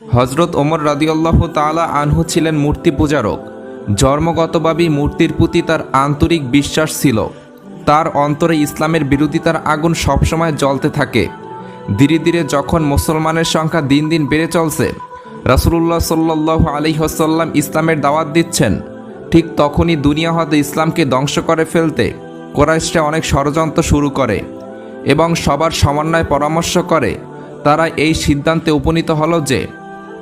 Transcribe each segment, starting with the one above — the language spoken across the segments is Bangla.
হজরত ওমর রাদিয়াল্লাহু তাআলা আনহু ছিলেন মূর্তি পূজারক। জন্মগতভাবেই মূর্তির প্রতি তার আন্তরিক বিশ্বাস ছিল। তার অন্তরে ইসলামের বিরোধিতার আগুন সবসময় জ্বলতে থাকে। ধীরে ধীরে যখন মুসলমানের সংখ্যা দিন দিন বেড়ে চলছে, রাসূলুল্লাহ সাল্লাহ আলিহাসাল্লাম ইসলামের দাওয়াত দিচ্ছেন। ঠিক তখনই দুনিয়া হতে ইসলামকে ধ্বংস করে ফেলতে কোরাইশরা অনেক ষড়যন্ত্র শুরু করে এবং সবার সমন্বয় পরামর্শ করে। তারা এই সিদ্ধান্তে উপনীত হলো যে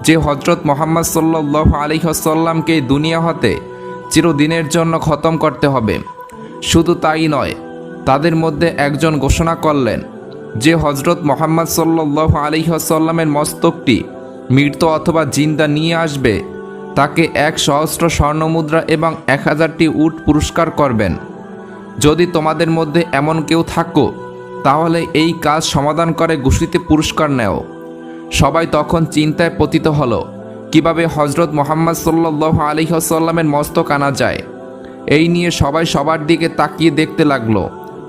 যে হজরত মোহাম্মদ সাল্লাহ আলিহাসাল্লামকে দুনিয়া হতে চিরদিনের জন্য খতম করতে হবে। শুধু তাই নয়, তাদের মধ্যে একজন ঘোষণা করলেন যে হজরত মোহাম্মদ সাল্লাহ আলিহাসাল্লামের মস্তকটি মৃত অথবা জিন্দা নিয়ে আসবে, তাকে এক সহস্র স্বর্ণমুদ্রা এবং এক হাজারটি উট পুরস্কার করবেন। যদি তোমাদের মধ্যে এমন কেউ থাকো, তাহলে এই কাজ সমাধান করে ঘুষিতে পুরস্কার নেও। সবাই তখন চিন্তায় পতিত হলো, কীভাবে হজরত মোহাম্মদ সাল্লাহ আলিহাসাল্লামের মস্তক আনা যায়। এই নিয়ে সবাই সবার দিকে তাকিয়ে দেখতে লাগল।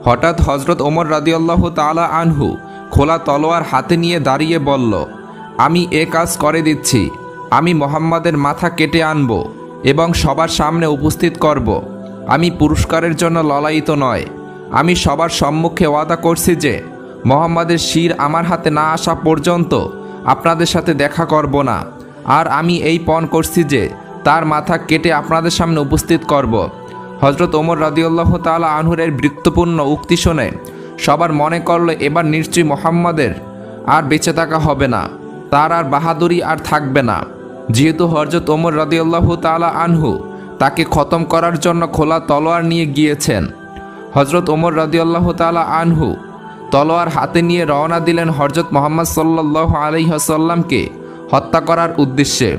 হঠাৎ হজরত ওমর রাদিয়াল্লাহ তালা আনহু খোলা তলোয়ার হাতে নিয়ে দাঁড়িয়ে বলল, আমি এ কাজ করে দিচ্ছি। আমি মোহাম্মদের মাথা কেটে আনব এবং সবার সামনে উপস্থিত করব। আমি পুরস্কারের জন্য ললায়িত নয়। আমি সবার সম্মুখে ওয়াদা করছি যে মোহাম্মদের শির আমার হাতে না আসা পর্যন্ত আপনাদের সাথে দেখা করব না। আর আমি এই পণ করছি যে, তার মাথা কেটে আপনাদের সামনে উপস্থিত করব। হজরত ওমর রাদিউল্লাহ তালা আনহুরের বৃত্তপূর্ণ উক্তি শুনে সবার মনে করল, এবার নিশ্চয়ই মোহাম্মদের আর বেঁচে থাকা হবে না। তার আর বাহাদুরি আর থাকবে না। যেহেতু হজরত ওমর রাদিউল্লাহ তালা আনহু তাকে খতম করার জন্য খোলা তলোয়ার নিয়ে গিয়েছেন। হজরত ওমর রাদিউল্লাহ তালা আনহু তলোয়ার হাতে নিয়ে রওনা দিলেন হজরত মোহাম্মদ সাল্লাহ আলহিহাসাল্লামকে হত্যা করার উদ্দেশ্যে।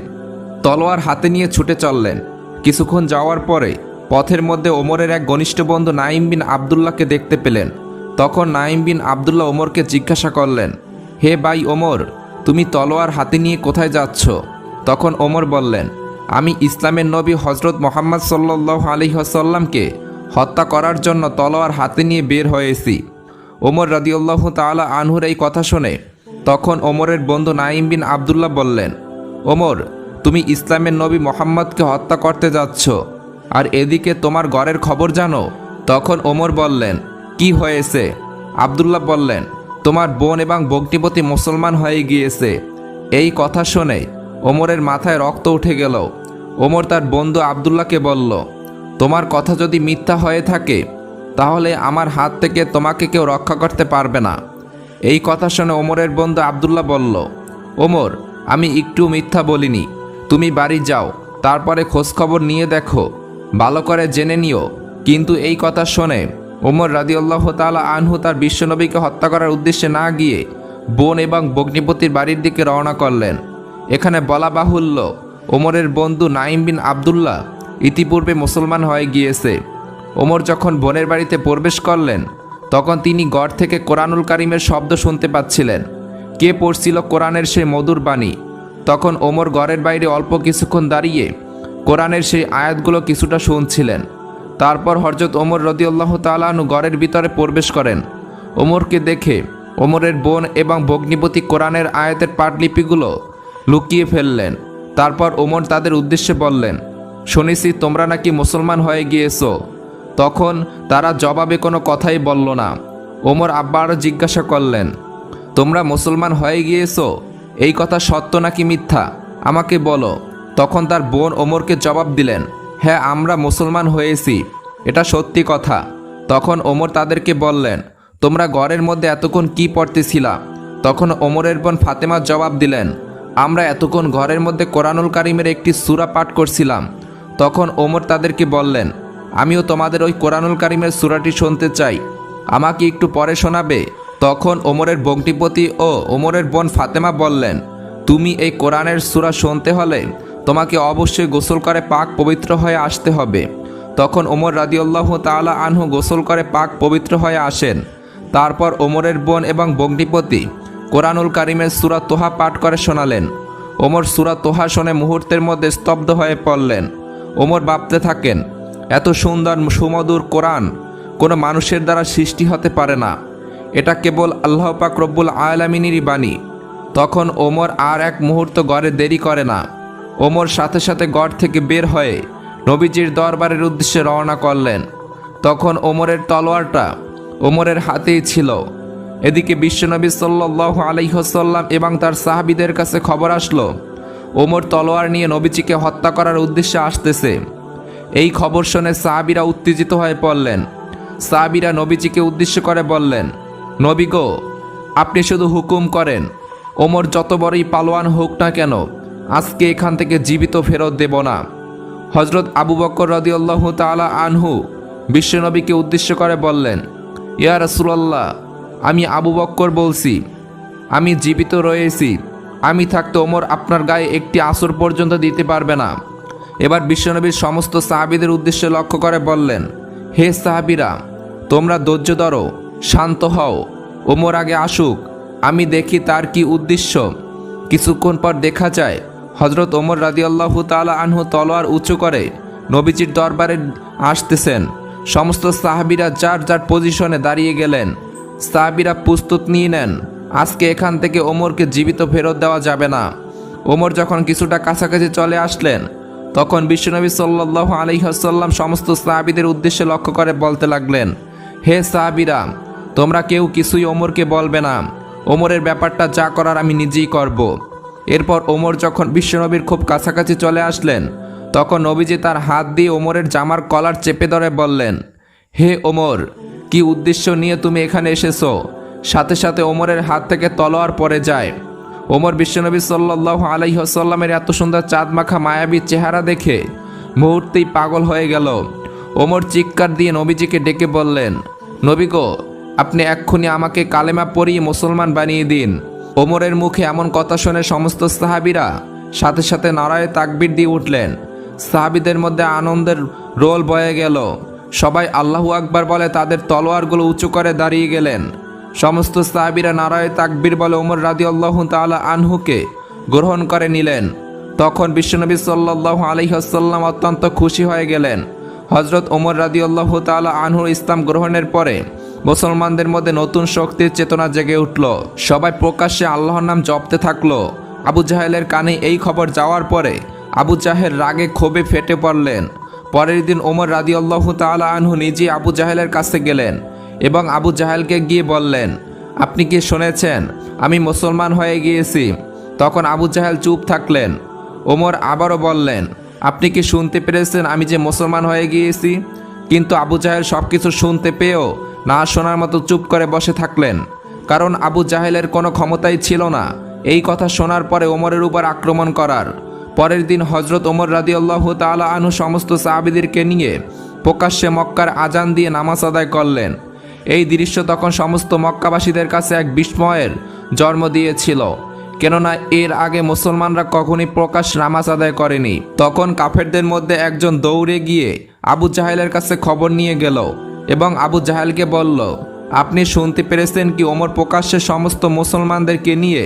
তলোয়ার হাতে নিয়ে ছুটে চললেন। কিছুক্ষণ যাওয়ার পরে পথের মধ্যে ওমরের এক ঘনিষ্ঠ বন্ধু নাইম বিন আবদুল্লাহকে দেখতে পেলেন। তখন নাইম বিন আবদুল্লাহ ওমরকে জিজ্ঞাসা করলেন, হে ভাই ওমর, তুমি তলোয়ার হাতে নিয়ে কোথায় যাচ্ছ? তখন ওমর বললেন, আমি ইসলামের নবী হজরত মোহাম্মদ সাল্লাহ আলহিহাসাল্লামকে হত্যা করার জন্য তলোয়ার হাতে নিয়ে বের হয়েছি। ওমর রাদিউল্লাহ তাআলা আনহুর এই কথা শুনে তখন ওমরের বন্ধু নাইম বিন আবদুল্লাহ বললেন, ওমর, তুমি ইসলামের নবী মোহাম্মদকে হত্যা করতে যাচ্ছ আর এদিকে তোমার ঘরের খবর জানো? তখন ওমর বললেন, কি হয়েছে? আবদুল্লাহ বললেন, তোমার বোন এবং বগ্নিপতি মুসলমান হয়ে গিয়েছে। এই কথা শুনে ওমরের মাথায় রক্ত উঠে গেল। ওমর তার বন্ধু আবদুল্লাহকে বলল, তোমার কথা যদি মিথ্যা হয়ে থাকে তাহলে আমার হাত থেকে তোমাকে কেউ রক্ষা করতে পারবে না। এই কথা শুনে ওমরের বন্ধু আবদুল্লাহ বলল, ওমর, আমি একটু মিথ্যা বলিনি। তুমি বাড়ি যাও, তারপরে খোঁজখবর নিয়ে দেখো। ভালো করে জেনে নিও। কিন্তু এই কথা শুনে ওমর রাদিউল্লাহ তালা আনহু তার বিশ্বনবীকে হত্যা করার উদ্দেশ্যে না গিয়ে বোন এবং বগ্নিপতির বাড়ির দিকে রওনা করলেন। এখানে বলা বাহুল্য, ওমরের বন্ধু নাইম বিন আবদুল্লাহ ইতিপূর্বে মুসলমান হয়ে গিয়েছে। ওমর যখন বোনের বাড়িতে প্রবেশ করলেন, তখন তিনি গড় থেকে কোরআনুল কারিমের শব্দ শুনতে পাচ্ছিলেন। কে পড়ছিল কোরআনের সেই মধুর বাণী? তখন ওমর ঘরের বাইরে অল্প কিছুক্ষণ দাঁড়িয়ে কোরআনের সেই আয়াতগুলো কিছুটা শুনছিলেন। তারপর হরজত ওমর রদিউল্লাহ তালানু ঘরের ভিতরে প্রবেশ করেন। ওমরকে দেখে ওমরের বোন এবং ভগ্নিপতি কোরআনের আয়াতের পাটলিপিগুলো লুকিয়ে ফেললেন। তারপর ওমর তাদের উদ্দেশ্যে বললেন, শুনেছি তোমরা নাকি মুসলমান হয়ে গিয়েছো। তখন তারা জবাবে কোনো কথাই বলল না। ওমর আব্বা আরও জিজ্ঞাসা করলেন, তোমরা মুসলমান হয়ে গিয়েছো? এই কথা সত্য নাকি মিথ্যা? আমাকে বলো। তখন তার বোন ওমরকে জবাব দিলেন হ্যাঁ আমরা মুসলমান হয়েছি। এটা সত্যি কথা। তখন ওমর তাদেরকে বললেন, তোমরা ঘরের মধ্যে এতক্ষণ কি পড়তেছিলা? তখন ওমরের বোন ফাতেমা জবাব দিলেন, আমরা এতক্ষণ ঘরের মধ্যে কোরআনুল কারিমের একটি সূরা পাঠ করছিলাম। তখন ওমর তাদেরকে বললেন আমিও তোমাদের ওই কোরআনুল কারিমের সূরাটি শুনতে চাই। আমাকে একটু পরে শোনাবে। তখন ওমরের বংটিপতি ও ওমরের বোন ফাতেমা বললেন, তুমি এই কোরআনের সূরা শুনতে হলে তোমাকে অবশ্যই গোসল করে পাক পবিত্র হয়ে আসতে হবে। তখন ওমর রাদিউল্লাহ তাআলা আনহু গোসল করে পাক পবিত্র হয়ে আসেন। তারপর ওমরের বোন এবং বগ্নিপতি কোরআনুল কারিমের সূরা তোহা পাঠ করে শোনালেন। ওমর সুরা তোহা শুনে মুহূর্তের মধ্যে স্তব্ধ হয়ে পড়লেন। ওমর ভাবতে থাকেন এত সুন্দর সুমধুর কোরআন কোনো মানুষের দ্বারা সৃষ্টি হতে পারে না। এটা কেবল আল্লাহ পাক রব্বুল আয়ালামিনেরই বাণী। তখন ওমর আর এক মুহূর্ত গড়ে দেরি করে না। ওমর সাথে সাথে গড় থেকে বের হয়ে নবীজির দরবারের উদ্দেশ্যে রওনা করলেন। তখন ওমরের তলোয়ারটা ওমরের হাতেই ছিল। এদিকে বিশ্বনবী সাল্লাহ আলাইহসাল্লাম এবং তার সাহাবিদের কাছে খবর আসলো, ওমর তলোয়ার নিয়ে নবীজিকে হত্যা করার উদ্দেশ্যে আসতেছে। এই খবর শুনে সাহাবিরা উত্তেজিত হয়ে পড়লেন। সাহাবিরা নবীজিকে উদ্দেশ্য করে বললেন, নবী গো, আপনি শুধু হুকুম করেন, ওমর যত বড়ই পালোয়ান হোক না কেন, আজকে এখান থেকে জীবিত ফেরত দেব না। হজরত আবু বক্কর রদিউল্লাহ তালা আনহু বিশ্বনবীকে উদ্দেশ্য করে বললেন, ইয়া রসুলাল্লাহ, আমি আবু বক্কর বলছি, আমি জীবিত রয়েছি, আমি থাকতে ওমর আপনার গায়ে একটি আসর পর্যন্ত দিতে পারবে না। এবার বিশ্বনবীর সমস্ত সাহাবিদের উদ্দেশ্যে লক্ষ্য করে বললেন, হে সাহাবিরা, তোমরা ধৈর্য ধরো, শান্ত হও, ওমর আগে আসুক, আমি দেখি তার কি উদ্দেশ্য। কিছুক্ষণ পর দেখা যায় হজরত ওমর রাদিয়াল্লাহু তাআলা আনহু তলোয়ার উঁচু করে নবীজির দরবারে আসতেছেন। সমস্ত সাহাবিরা যার যার পজিশনে দাঁড়িয়ে গেলেন। সাহাবিরা প্রস্তুত নিয়ে নেন, আজকে এখান থেকে ওমরকে জীবিত ফেরত দেওয়া যাবে না। ওমর যখন কিছুটা কাছাকাছি চলে আসলেন তখন বিশ্বনবী সাল্লাহ আলহিহাসাল্লাম সমস্ত সাহাবিদের উদ্দেশ্যে লক্ষ্য করে বলতে লাগলেন, হে সাহাবিরা, তোমরা কেউ কিছুই ওমরকে বলবে না। ওমরের ব্যাপারটা যা করার আমি নিজেই করব। এরপর ওমর যখন বিশ্বনবীর খুব কাছাকাছি চলে আসলেন, তখন নবীজি তার হাত দিয়ে ওমরের জামার কলার চেপে ধরে বললেন, হে ওমর, কি উদ্দেশ্য নিয়ে তুমি এখানে এসেছ? সাথে সাথে ওমরের হাত থেকে তলোয়ার পড়ে যায়। ওমর বিশ্বনবী সাল্লাহ আলাইসাল্লামের এত সুন্দর চাঁদ মাখা মায়াবী চেহারা দেখে মুহূর্তেই পাগল হয়ে গেল। ওমর চিৎকার দিয়ে নবীজিকে ডেকে বললেন, নবী গো, আপনি এক্ষুনি আমাকে কালেমা পরিয়ে মুসলমান বানিয়ে দিন। ওমরের মুখে এমন কথা শুনে সমস্ত সাহাবিরা সাথে সাথে নারায়ে তাকবির দিয়ে উঠলেন। সাহাবিদের মধ্যে আনন্দের রোল বয়ে গেল। সবাই আল্লাহু আকবার বলে তাদের তলোয়ারগুলো উঁচু করে দাঁড়িয়ে গেলেন। সমস্ত সাহাবিরা নারায় তাকবির বলে ওমর রাদি আল্লাহ তালা আনহুকে গ্রহণ করে নিলেন। তখন বিশ্বনবী সাল্লাহ আলহিহাসাল্লাম অত্যন্ত খুশি হয়ে গেলেন। হজরত ওমর রাদি আল্লাহ তালা আনহুর ইসলাম গ্রহণের পরে মুসলমানদের মধ্যে নতুন শক্তির চেতনা জেগে উঠল। সবাই প্রকাশ্যে আল্লাহর নাম জপতে থাকল। আবু জাহেলের কানে এই খবর যাওয়ার পরে আবু জাহেল রাগে ক্ষোভে ফেটে পড়লেন। পরের দিন ওমর রাদি আল্লাহ তালা আনহু নিজেই আবু জাহেলের কাছে গেলেন। এবং আবু জাহেলকে গিয়ে বললেন, আপনি কি শুনেছেন? আমি মুসলমান হয়ে গিয়েছি। তখন আবু জাহেল চুপ থাকলেন। ওমর আবারও বললেন, আপনি কি শুনতে পেরেছেন আমি যে মুসলমান হয়ে গিয়েছি? কিন্তু আবু জাহেল সব কিছু শুনতে পেয়েও না শোনার মতো চুপ করে বসে থাকলেন, কারণ আবু জাহেলের কোনো ক্ষমতাই ছিল না। এই কথা শোনার পরে ওমরের উপর আক্রমণ করার। পরের দিন হজরত ওমর রাদি আল্লাহ তালা আনহু সমস্ত সাহাবিদেরকে নিয়ে প্রকাশ্যে মক্কার আজান দিয়ে নামাজ আদায় করলেন। এই দৃশ্য তখন সমস্ত মক্কাবাসীদের কাছে এক বিস্ময়ের জন্ম দিয়েছিল। কেননা এর আগে মুসলমানরা কখনই প্রকাশ নামাজ আদায় করেনি। তখন কাফেরদের মধ্যে একজন দৌড়ে গিয়ে আবু জাহেলের কাছে খবর নিয়ে গেল এবং আবু জাহেলকে বলল, আপনি শুনতে পেরেছেন কি ওমর প্রকাশ্যে সমস্ত মুসলমানদেরকে নিয়ে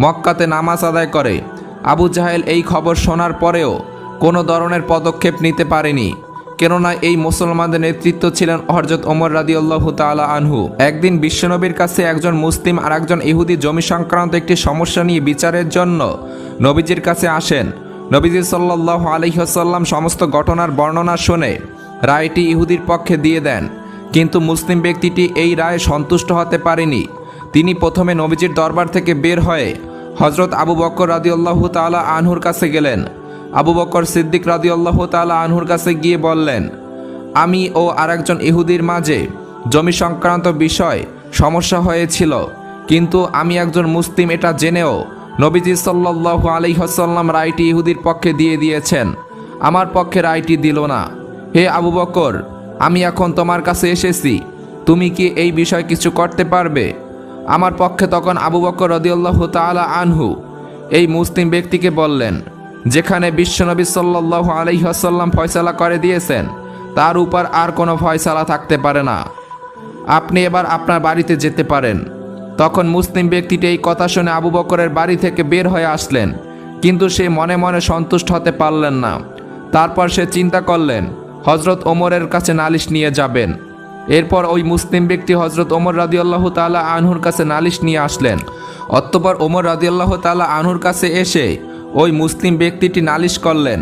মক্কাতে নামাজ আদায় করে? আবু জাহেল এই খবর শোনার পরেও কোনো ধরনের পদক্ষেপ নিতে পারেনি। কেননা এই মুসলমানদের নেতৃত্ব ছিলেন হরজত ওমর রাদি আল্লাহ তালা আনহু। একদিন বিশ্বনবীর কাছে একজন মুসলিম আর একজন ইহুদি জমি সংক্রান্ত একটি সমস্যা নিয়ে বিচারের জন্য নবীজির কাছে আসেন। নবীজি সাল্লাহ আলহিহাসাল্লাম সমস্ত ঘটনার বর্ণনা শুনে রায়টি ইহুদির পক্ষে দিয়ে দেন। কিন্তু মুসলিম ব্যক্তিটি এই রায়ে সন্তুষ্ট হতে পারেনি। তিনি প্রথমে নবীজির দরবার থেকে বের হয়ে হজরত আবু বক্কর রাদিউল্লাহ তালা আনহুর কাছে গেলেন। আবু বকর সিদ্দিক রাদিউল্লাহ তালা আনহুর কাছে গিয়ে বললেন, আমি ও আরেকজন ইহুদির মাঝে জমি সংক্রান্ত বিষয় সমস্যা হয়েছিল, কিন্তু আমি একজন মুসলিম, এটা জেনেও নবীজি সাল্লাহ আলিহাসাল্লাম রায়টি ইহুদির পক্ষে দিয়ে দিয়েছেন। আমার পক্ষে রায়টি দিল না। হে আবু বকর, আমি এখন তোমার কাছে এসেছি, তুমি কি এই বিষয় কিছু করতে পারবে? আমার পক্ষে তখন আবু বকর রদিউল্লাহ তালা আনহু এই মুসলিম ব্যক্তিকে বললেন যেখানে বিশ্বনবী সাল্লাহ আলহিহাসাল্লাম ফয়সালা করে দিয়েছেন, তার উপর আর কোনো ফয়সালা থাকতে পারে না। আপনি এবার আপনার বাড়িতে যেতে পারেন। তখন মুসলিম ব্যক্তিটি এই কথা শুনে আবু বকরের বাড়ি থেকে বের হয়ে আসলেন, কিন্তু সে মনে মনে সন্তুষ্ট হতে পারলেন না। তারপর সে চিন্তা করলেন হজরত ওমরের কাছে নালিশ নিয়ে যাবেন। এরপর ওই মুসলিম ব্যক্তি হজরত ওমর রাদিয়াল্লাহ তাআলা আনহুর কাছে নালিশ নিয়ে আসলেন। অতঃপর ওমর রাদিয়াল্লাহ তাআলা আনহুর কাছে এসে ওই মুসলিম ব্যক্তিটি নালিশ করলেন।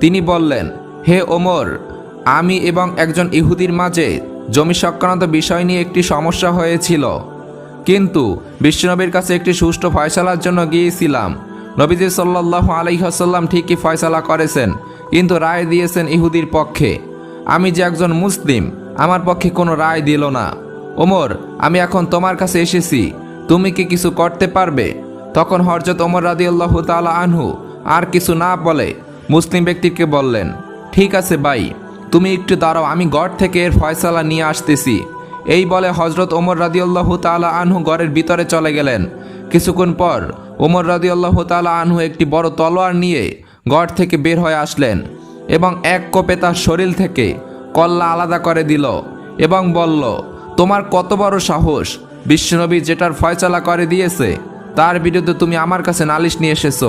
তিনি বললেন, হে ওমর, আমি এবং একজন ইহুদির মাঝে জমি সংক্রান্ত বিষয় নিয়ে একটি সমস্যা হয়েছিল। কিন্তু বিশ্বনবীর কাছে একটি সুষ্ঠু ফয়সালার জন্য গিয়েছিলাম। নবীজি সাল্লাহ আলাইহাসাল্লাম ঠিকই ফয়সালা করেছেন, কিন্তু রায় দিয়েছেন ইহুদির পক্ষে। আমি যে একজন মুসলিম, আমার পক্ষে কোনো রায় দিল না। ওমর, আমি এখন তোমার কাছে এসেছি, তুমি কি কিছু করতে পারবে? তখন হরজত ওমর রাদিয়াল্লাহ তাআলা আনহু আর কিছু না বলে মুসলিম ব্যক্তিকে বললেন, ঠিক আছে ভাই, তুমি একটু দাঁড়াও, আমি গড় থেকে এর ফয়সালা নিয়ে আসতেছি। এই বলে হজরত ওমর রাদিয়াল্লাহু তাআলা আনহু ঘরের ভিতরে চলে গেলেন। কিছুক্ষণ পর ওমর রাদিয়াল্লাহু তাআলা আনহু একটি বড় তলোয়ার নিয়ে গড় থেকে বের হয়ে আসলেন এবং এক কোপে তার শরীর থেকে কল্লা আলাদা করে দিল এবং বলল, তোমার কত বড় সাহস, বিশ্বনবী যেটার ফয়সালা করে দিয়েছে তার বিরুদ্ধে তুমি আমার কাছে নালিশ নিয়ে এসেছ।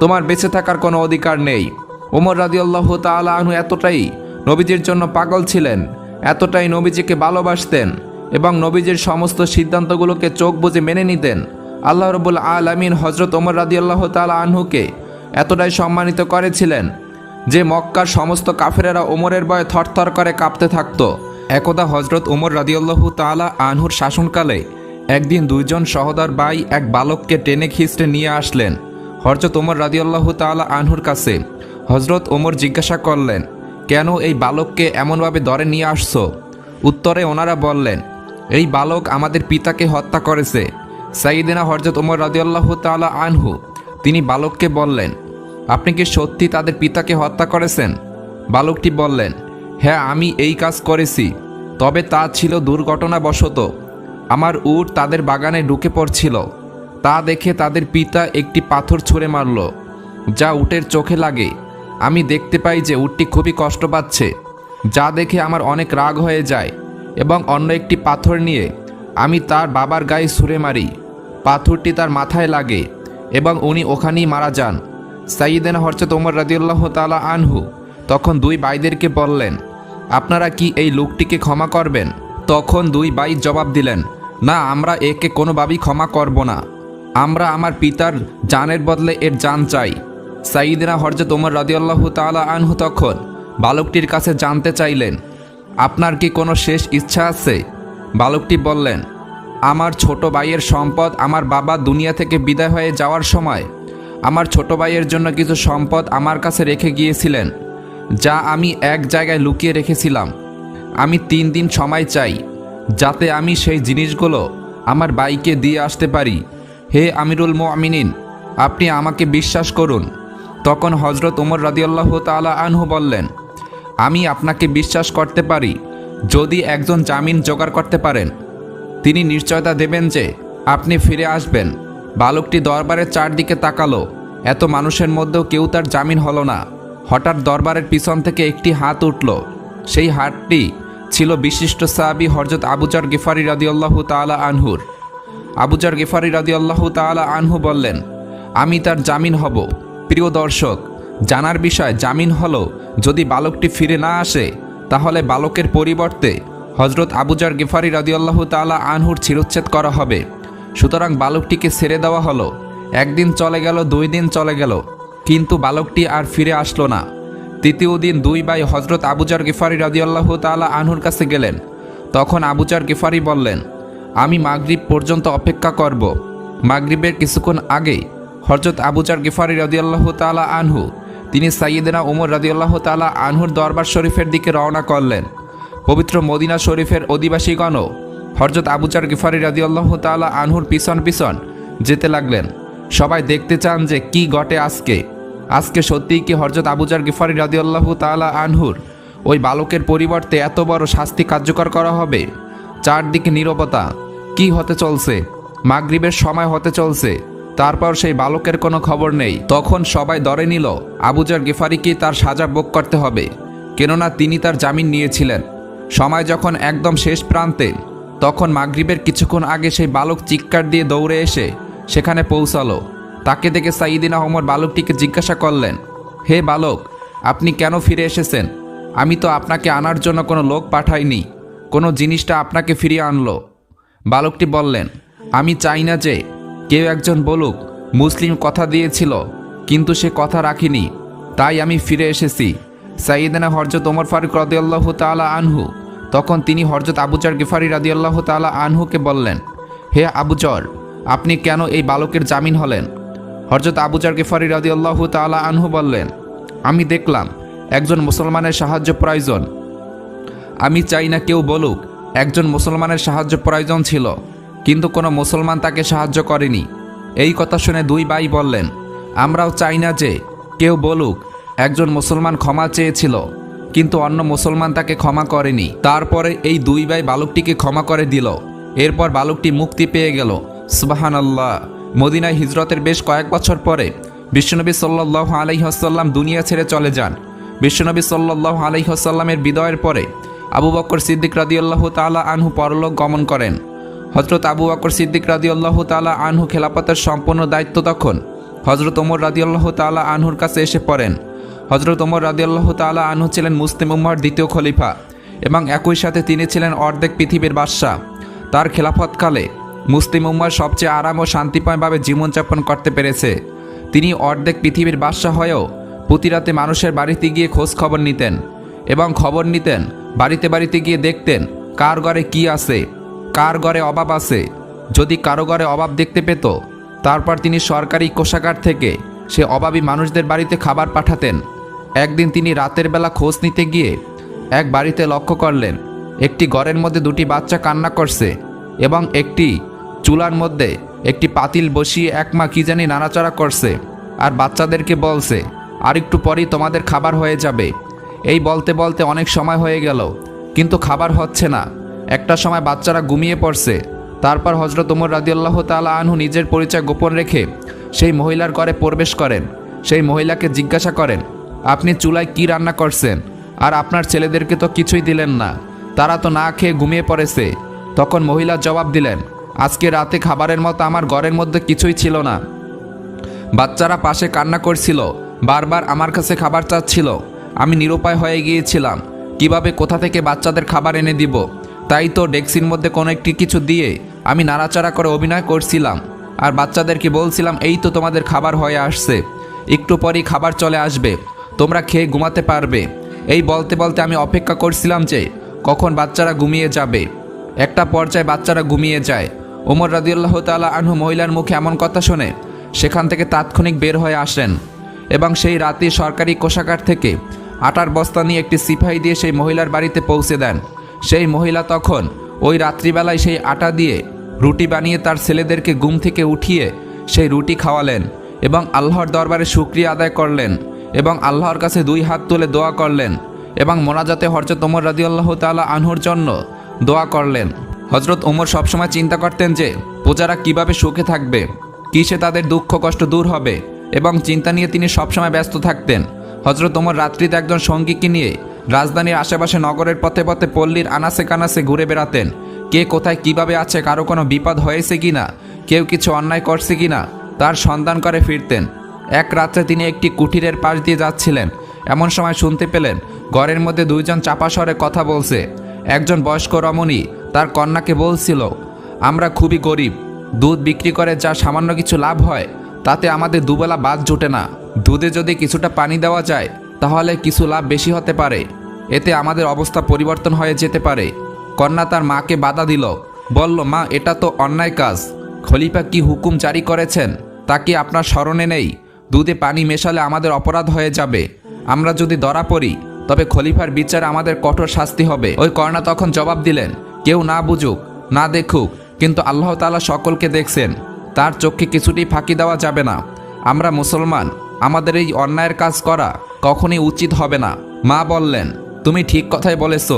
তোমার বেঁচে থাকার কোনো অধিকার নেই। ওমর রাদিয়াল্লাহু তাআলা আনহু এতটাই নবীজির জন্য পাগল ছিলেন, এতটাই নবীজিকে ভালোবাসতেন এবং নবীজির সমস্ত সিদ্ধান্তগুলোকে চোখ বুজে মেনে নিতেন। আল্লাহ রবুল আলমিন হজরত ওমর রাদিয়াল্লাহ তালা আনহুকে এতটাই সম্মানিত করেছিলেন যে মক্কার সমস্ত কাফেরেরা ওমরের ভয়ে থরথর করে কাঁপতে থাকত। একদা হজরত ওমর রাদিয়াল্লাহু তাআলা আনহুর শাসনকালে একদিন দুইজন সহদার ভাই এক বালককে টেনে খিস্টে নিয়ে আসলেন। হজরত ওমর রাদিয়াল্লাহু তাআলা আনহুর কাছে হজরত ওমর জিজ্ঞাসা করলেন, কেন এই বালককে এমনভাবে দরে নিয়ে আসছো? উত্তরে ওনারা বললেন, এই বালক আমাদের পিতাকে হত্যা করেছে। সাইদিনা হরজত ওমর রাদিয়াল্লাহু তাআলা আনহু, তিনি বালককে বললেন, আপনি কি সত্যি তাদের পিতাকে হত্যা করেছেন? বালকটি বললেন হ্যাঁ আমি এই কাজ করেছি, তবে তা ছিল দুর্ঘটনাবশত। আমার উট তাদের বাগানে ঢুকে পড়ছিল। তা দেখে তাদের পিতা একটি পাথর ছুঁড়ে মারল, যা উটের চোখে লাগে। আমি দেখতে পাই যে উটটি খুবই কষ্ট পাচ্ছে, যা দেখে আমার অনেক রাগ হয়ে যায় এবং অন্য একটি পাথর নিয়ে আমি তার বাবার গায়ে ছুঁড়ে মারি। পাথরটি তার মাথায় লাগে এবং উনি ওখানেই মারা যান। সাইয়েদেনা হরচত ওমর রাদিউল্লাহ তালা আনহু তখন দুই ভাইদেরকে বললেন, আপনারা কি এই লোকটিকে ক্ষমা করবেন? তখন দুই ভাই জবাব দিলেন, না, আমরা একে কোনোভাবেই ক্ষমা করব না। আমরা আমার পিতার জানের বদলে এর জান চাই। সাইদিনা হরজত ওমর রাদিউল্লাহ তালা আনহু তখন বালকটির কাছে জানতে চাইলেন, আপনার কি কোনো শেষ ইচ্ছা আছে? বালকটি বললেন, আমার ছোট ভাইয়ের সম্পদ আমার বাবা দুনিয়া থেকে বিদায় হয়ে যাওয়ার সময় আমার ছোট ভাইয়ের জন্য কিছু সম্পদ আমার কাছে রেখে গিয়েছিলেন, যা আমি এক জায়গায় লুকিয়ে রেখেছিলাম। আমি তিন দিন সময় চাই, যাতে আমি সেই জিনিসগুলো আমার বাইকে দিয়ে আসতে পারি। হে আমিরুল মোয়ামিনিন আপনি আমাকে বিশ্বাস করুন। তখন হজরত ওমর রাদিয়াল্লাহ তালা আনহু বললেন, আমি আপনাকে বিশ্বাস করতে পারি, যদি একজন জামিন জোগাড় করতে পারেন। তিনি নিশ্চয়তা দেবেন যে আপনি ফিরে আসবেন। বালকটি দরবারের চারদিকে তাকালো, এত মানুষের মধ্যেও কেউ তার জামিন হলো না। হঠাৎ দরবারের পিছন থেকে একটি হাত উঠল। সেই হাতটি ছিল বিশিষ্ট সাহাবি হরজত আবুজার গেফারি রাদিয়াল্লাহু তাআলা আনহুর। আবুজার গেফারি রাদিয়াল্লাহু তাআলা আনহু বললেন, আমি তার জামিন হব। প্রিয় দর্শক, জানার বিষয় জামিন হলো, যদি বালকটি ফিরে না আসে, তাহলে বালকের পরিবর্তে হজরত আবুজার গেফারি রাদিয়াল্লাহু তাআলা আনহুর চিরচ্ছেদ করা হবে। সুতরাং বালকটিকে ছেড়ে দেওয়া হলো। একদিন চলে গেল, দুই দিন চলে গেল। কিন্তু বালকটি আর ফিরে আসলো না। তৃতীয় দিন দুই ভাই হজরত আবুজার গেফারি রাদিয়াল্লাহু তাআলা আনহুর কাছে গেলেন। তখন আবুজার গেফারি বললেন, আমি মাগরিব পর্যন্ত অপেক্ষা করব। মাগরিবের কিছুক্ষণ আগেই হজরত আবুজার গেফারি রাদিয়াল্লাহু তাআলা আনহু, তিনি সাইয়েদেনা ওমর রাদিয়াল্লাহ তাআলা আনহুর দরবার শরীফের দিকে রওনা করলেন। পবিত্র মদিনা শরীফের অধিবাসীগণও হরজত আবুজার গিফারি রাদিয়াল্লাহ তাআলা আনহুর পিছন পিছন যেতে লাগলেন। সবাই দেখতে চান যে কি ঘটে আজকে। আজকে সত্যিই কি হরজত আবুজার গিফারি রাদিয়াল্লাহু তাআলা আনহুর? ওই বালকের পরিবর্তে এত বড় শাস্তি কার্যকর করা হবে? চারদিকে নীরবতা। কি হতে চলছে? মাগরিবের সময় হতে চলছে। তারপর সেই বালকের কোনো খবর নেই। তখন সবাই দরে নিল আবুজার গেফারিকে তার সাজা ভোগ করতে হবে? কেননা তিনি তার জামিন নিয়েছিলেন। সময় যখন একদম শেষ প্রান্তে, তখন মাগরিবের কিছুক্ষণ আগে সেই বালক চিৎকার দিয়ে দৌড়ে এসে সেখানে পৌঁছালো। তাকে দেখে সাইদিনা ওমর বালকটিকে জিজ্ঞাসা করলেন, হে বালক, আপনি কেন ফিরে এসেছেন? আমি তো আপনাকে আনার জন্য কোনো লোক পাঠাইনি। কোনো জিনিসটা আপনাকে ফিরিয়ে আনলো। বালকটি বললেন, আমি চাই না যে কেউ একজন বলুক, মুসলিম কথা দিয়েছিল, কিন্তু সে কথা রাখিনি। তাই আমি ফিরে এসেছি। সাইয়েদানা হরজত ওমর ফারুক রদিয়াল্লাহ তালা আনহু তখন তিনি হরজত আবুজার গিফারি রাদিয়াল্লাহ তালা আনহুকে বললেন, হে আবুজর আপনি কেন এই বালকের জামিন হলেন? হরজত আবুজার গিফারি রাদিয়াল্লাহ তালা আনহু বললেন, আমি দেখলাম একজন মুসলমানের সাহায্য প্রয়োজন। আমি চাই না কেউ বলুক, একজন মুসলমানের সাহায্য প্রয়োজন ছিল, কিন্তু কোনো মুসলমান তাকে সাহায্য করেনি। এই কথা শুনে দুই ভাই বললেন, আমরাও চাই না যে কেউ বলুক, একজন মুসলমান ক্ষমা চেয়েছিল, কিন্তু অন্য মুসলমান তাকে ক্ষমা করেনি। তারপরে এই দুই ভাই বালকটিকে ক্ষমা করে দিল। এরপর বালকটি মুক্তি পেয়ে গেল। সুবাহান আল্লাহ মদিনায় হিজরতের বেশ কয়েক বছর পরে বিশ্বনবী সাল্লাহ আলহিহাসাল্লাম দুনিয়া ছেড়ে চলে যান। বিশ্বনবী সাল্লাহ আলহিহাসাল্লামের বিদয়ের পরে আবু বকর সিদ্দিক রাদিউল্লাহ তালা আনহু পরলোক গমন করেন। হজরত আবু বকর সিদ্দিক রাদিউল্লাহ তালা আনহু খেলাপথের সম্পূর্ণ দায়িত্ব তখন হজরত ওমর রাদিউল্লাহ তালা আনহুর কাছে এসে পড়েন। হজরত ওমর রাদিউল্লাহ তালা আনহু ছিলেন মুসলিম উম্মার দ্বিতীয় খলিফা এবং একই সাথে তিনি ছিলেন অর্ধেক পৃথিবীর বাদশাহ। তার খেলাফতকালে মুসলিম উম্মার সবচেয়ে আরাম ও শান্তিময়ভাবে জীবনযাপন করতে পেরেছে। তিনি অর্ধেক পৃথিবীর বাদশাহ হয়েও প্রতি রাতে মানুষের বাড়িতে গিয়ে খোঁজ খবর নিতেন এবং খবর নিতেন, বাড়িতে বাড়িতে গিয়ে দেখতেন কার ঘরে কি আছে, কার ঘরে অভাব আছে। যদি কারও ঘরে অভাব দেখতে পেত, তারপর তিনি সরকারি কোষাগার থেকে সে অভাবী মানুষদের বাড়িতে খাবার পাঠাতেন। একদিন তিনি রাতের বেলা খোঁজ নিতে গিয়ে এক বাড়িতে লক্ষ্য করলেন, একটি ঘরের মধ্যে দুটি বাচ্চা কান্না করছে এবং একটি চুলার মধ্যে একটি পাতিল বসিয়ে এক মা কি জানি নাড়াচাড়া করছে আর বাচ্চাদেরকে বলছে, আর একটু পরেই তোমাদের খাবার হয়ে যাবে। এই বলতে বলতে অনেক সময় হয়ে গেল, কিন্তু খাবার হচ্ছে না। একটা সময় বাচ্চারা ঘুমিয়ে পড়ছে। তারপর হজরত উমর রাদিউল্লাহ তালা আনহু নিজের পরিচয় গোপন রেখে সেই মহিলার ঘরে প্রবেশ করেন। সেই মহিলাকে জিজ্ঞাসা করেন, আপনি চুলায় কি রান্না করছেন? আর আপনার ছেলেদেরকে তো কিছুই দিলেন না। তারা তো না খেয়ে ঘুমিয়ে পড়েছে। তখন মহিলা জবাব দিলেন আজকে রাতে খাবারের মতো আমার ঘরের মধ্যে কিছুই ছিল না। বাচ্চারা পাশে কান্না করছিল, বারবার আমার কাছে খাবার চাচ্ছিল। আমি নিরুপায় হয়ে গিয়েছিলাম, কীভাবে কোথা থেকে বাচ্চাদের খাবার এনে দিব? তাই তো ডেক্সির মধ্যে কোনো একটি কিছু দিয়ে আমি নাড়াচাড়া করে অভিনয় করছিলাম। আর বাচ্চাদেরকে বলছিলাম, এই তো তোমাদের খাবার হয়ে আসছে। একটু পরেই খাবার চলে আসবে। তোমরা খেয়ে ঘুমাতে পারবে। এই বলতে বলতে আমি অপেক্ষা করছিলাম যে, কখন বাচ্চারা ঘুমিয়ে যাবে। একটা পর্যায়ে বাচ্চারা ঘুমিয়ে যায়। ওমর রাদিউল্লাহ তালা আনহু মহিলার মুখে এমন কথা শুনে, সেখান থেকে তাৎক্ষণিক বের হয়ে আসেন এবং সেই রাতে সরকারি কোষাগার থেকে আটার বস্তা নিয়ে একটি সিপাহী দিয়ে সেই মহিলার বাড়িতে পৌঁছে দেন। সেই মহিলা তখন ওই রাত্রিবেলায় সেই আটা দিয়ে রুটি বানিয়ে তার ছেলেদেরকে ঘুম থেকে উঠিয়ে সেই রুটি খাওয়ালেন এবং আল্লাহর দরবারে শুক্রিয়া আদায় করলেন এবং আল্লাহর কাছে দুই হাত তুলে দোয়া করলেন এবং মোনাজাতে হরজত ওমর রাদিউল্লাহ তালা আনহুর জন্য দোয়া করলেন। হজরত ওমর সবসময় চিন্তা করতেন যে প্রজারা কীভাবে সুখে থাকবে, কিসে তাদের দুঃখ কষ্ট দূর হবে, এবং চিন্তা নিয়ে তিনি সবসময় ব্যস্ত থাকতেন। হজরত ওমর রাত্রিতে একজন সঙ্গীকে নিয়ে রাজধানীর আশেপাশে নগরের পথে পথে পল্লীর আনাসে কানাসে ঘুরে বেড়াতেন। কে কোথায় কীভাবে আছে, কারও কোনো বিপদ হয়েছে কিনা, কেউ কিছু অন্যায় করছে কিনা, তার সন্ধান করে ফিরতেন। এক রাত্রে তিনি একটি কুঠিরের পাশ দিয়ে যাচ্ছিলেন। এমন সময় শুনতে পেলেন, ঘরের মধ্যে দুইজন চাপা স্বরে কথা বলছে। একজন বয়স্ক রমণী তার কন্যাকে বলছিল, আমরা খুবই গরিব, দুধ বিক্রি করে যা সামান্য কিছু লাভ হয়, তাতে আমাদের দুবেলা বাদ জোটে না। দুধে যদি কিছুটা পানি দেওয়া যায়, তাহলে কিছু লাভ বেশি হতে পারে। এতে আমাদের অবস্থা পরিবর্তন হয়ে যেতে পারে। কন্যা তার মাকে বাধা দিল, বলল, মা, এটা তো অন্যায় কাজ। খলিফা কি হুকুম জারি করেছেন? তা কি আপনার স্মরণে নেই? দুধে পানি মেশালে আমাদের অপরাধ হয়ে যাবে। আমরা যদি ধরা পড়ি, তবে খলিফার বিচারে আমাদের কঠোর শাস্তি হবে। ওই কর্ণা তখন জবাব দিলেন কেউ না বুঝুক, না দেখুক, কিন্তু আল্লাহ তাআলা সকলকে দেখছেন। তার চোখে কিছুটি ফাঁকি দেওয়া যাবে না। আমরা মুসলমান, আমাদের এই অন্যায়ের কাজ করা কখনই উচিত হবে না। মা বললেন, তুমি ঠিক কথাই বলেছ,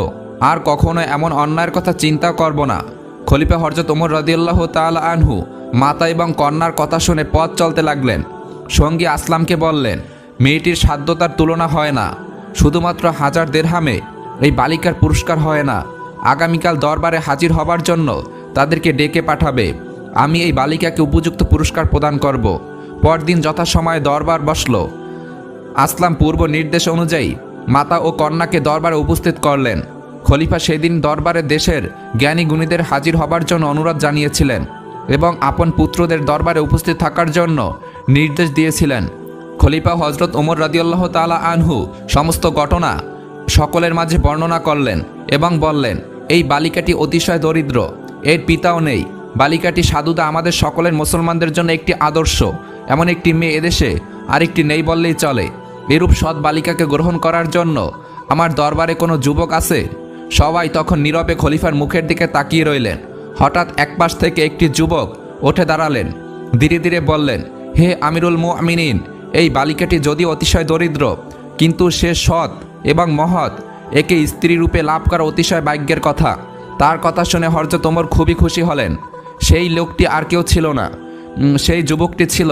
আর কখনো এমন অন্যায়ের কথা চিন্তা করব না। খলিফা হরজত ওমর রদিয়াল্লাহ তাল আনহু মাতা এবং কন্যার কথা শুনে পথ চলতে লাগলেন। সঙ্গী আসলামকে বললেন, মেয়েটির সাধ্যতার তুলনা হয় না। শুধুমাত্র হাজার দেড়হামে এই বালিকার পুরস্কার হয় না। আগামীকাল দরবারে হাজির হবার জন্য তাদেরকে ডেকে পাঠাবে। আমি এই বালিকাকে উপযুক্ত পুরস্কার প্রদান করব। পরদিন যথাসময়ে দরবার বসল। আসলাম পূর্ব নির্দেশ অনুযায়ী মাতা ও কন্যাকে দরবারে উপস্থিত করলেন। খলিফা সেদিন দরবারে দেশের জ্ঞানী গুণীদের হাজির হবার জন্য অনুরোধ জানিয়েছিলেন এবং আপন পুত্রদের দরবারে উপস্থিত থাকার জন্য নির্দেশ দিয়েছিলেন। খলিফা হজরত ওমর রাদিউল্লাহ তালা আনহু সমস্ত ঘটনা সকলের মাঝে বর্ণনা করলেন এবং বললেন এই বালিকাটি অতিশয় দরিদ্র। এর পিতাও নেই। বালিকাটি সাধুদা আমাদের সকলের মুসলমানদের জন্য একটি আদর্শ। এমন একটি মেয়ে এদেশে আরেকটি নেই বললেই চলে। এরূপ সৎ বালিকাকে গ্রহণ করার জন্য আমার দরবারে কোনো যুবক আছে? সবাই তখন নীরবে খলিফার মুখের দিকে তাকিয়ে রইলেন। হঠাৎ একপাশ থেকে একটি যুবক উঠে দাঁড়ালেন। ধীরে ধীরে বললেন, হে আমিরুল মুআমিনিন এই বালিকাটি যদি অতিশয় দরিদ্র, কিন্তু সে সৎ এবং মহৎ একে স্ত্রী রূপে লাভ করা অতিশয় ভাগ্যের কথা। তার কথা শুনে হরজত তোমর খুবই খুশি হলেন। সেই লোকটি আর কেউ ছিল না। সেই যুবকটি ছিল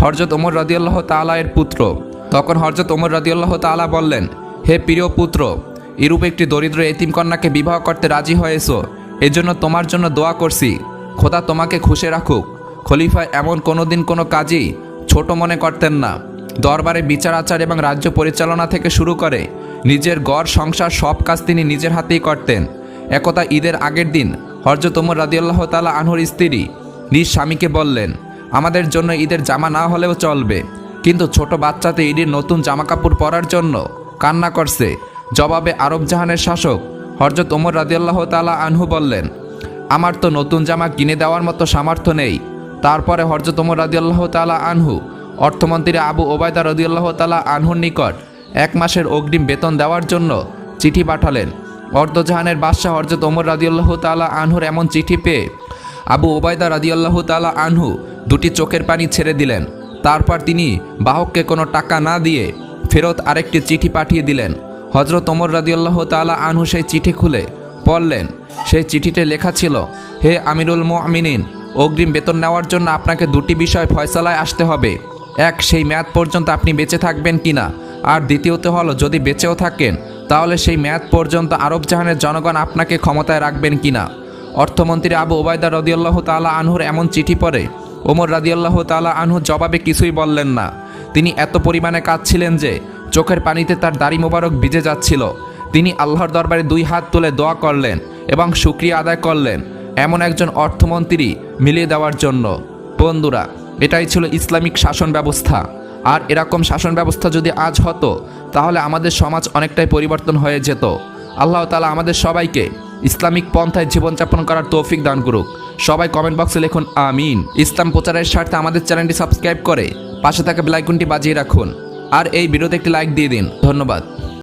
হরজত ওমর রদিয়াল্লাহ তালা এর পুত্র। তখন হরজত ওমর রদিয়াল্লাহ তালা বললেন, হে প্রিয় পুত্র, এরূপ একটি দরিদ্র এতিম কন্যাকে বিবাহ করতে রাজি হয়েছো। এজন্য তোমার জন্য দোয়া করছি। খোদা তোমাকে খুশি রাখুক। খলিফা এমন কোনোদিন কোনো কাজই ছোট মনে করতেন না। দরবারে বিচার আচার এবং রাজ্য পরিচালনা থেকে শুরু করে নিজের গড়, সংসার, সব কাজ তিনি নিজের হাতেই করতেন। একতা ঈদের আগের দিন হরজত ওমর রাদিয়াল্লাহ তালা আনহুর স্ত্রী নিজ স্বামীকে বললেন, আমাদের জন্য ঈদের জামা না হলেও চলবে, কিন্তু ছোট বাচ্চাতে ঈদের নতুন জামা কাপড় পরার জন্য কান্না করছে। জবাবে আরব জাহানের শাসক হরজত ওমর রাদিয়াল্লাহ তালা আনহু বললেন, আমার তো নতুন জামা কিনে দেওয়ার মতো সামর্থ্য নেই। তারপরে হরজত ওমর রাদিয়াল্লাহ তালা আনহু অর্থমন্ত্রী আবু ওবায়দা রদিয়াল্লাহ তালা আনহুর নিকট এক মাসের অগ্রিম বেতন দেওয়ার জন্য চিঠি পাঠালেন। অর্ধজাহানের বাদশাহ হরজত ওমর রাদিয়াল্লাহ তালা আনহুর এমন চিঠি পেয়ে আবু ওবায়দা রাদিয়াল্লাহ তালা আনহু দুটি চোখের পানি ছেড়ে দিলেন। তারপর তিনি বাহককে কোনো টাকা না দিয়ে ফেরত আরেকটি চিঠি পাঠিয়ে দিলেন। হজরত ওমর রাদিয়াল্লাহ তালা আনহু সেই চিঠি খুলে পড়লেন। সেই চিঠিতে লেখা ছিল, হে আমিরুল মোমিনিন, অগ্রিম বেতন নেওয়ার জন্য আপনাকে দুটি বিষয় ফয়সালায় আসতে হবে। এক, সেই মেয়াদ পর্যন্ত আপনি বেঁচে থাকবেন কিনা আর দ্বিতীয়ত হলো, যদি বেঁচেও থাকেন, তাহলে সেই মেয়াদ পর্যন্ত আরব জাহানের জনগণ আপনাকে ক্ষমতায় রাখবেন কিনা অর্থমন্ত্রী আবু ওবায়দা রদিয়াল্লাহ তালা আনহুর এমন চিঠি পড়ে, ওমর রাদিয়াল্লাহ তালা আনহু জবাবে কিছুই বললেন না। তিনি এত পরিমাণে কাঁদছিলেন যে, চোখের পানিতে তার দাড়ি মোবারক ভিজে যাচ্ছিল। তিনি আল্লাহর দরবারে দুই হাত তুলে দোয়া করলেন এবং শুক্রিয়া আদায় করলেন এমন একজন অর্থমন্ত্রী মিলিয়ে দেওয়ার জন্য। বন্ধুরা এটাই ছিল ইসলামিক শাসন ব্যবস্থা। আর এরকম শাসন ব্যবস্থা যদি আজ হতো, তাহলে আমাদের সমাজ অনেকটাই পরিবর্তন হয়ে যেত। আল্লাহ তালা আমাদের সবাইকে ইসলামিক পন্থায় জীবনযাপন করার তৌফিক দান করুক। সবাই কমেন্ট বক্সে লিখুন, আমিন। ইসলাম প্রচারের স্বার্থে আমাদের চ্যানেলটি সাবস্ক্রাইব করে পাশে থাকা বেলাইকনটি বাজিয়ে রাখুন। আর এই ভিডিওতে একটি লাইক দিয়ে দিন। ধন্যবাদ।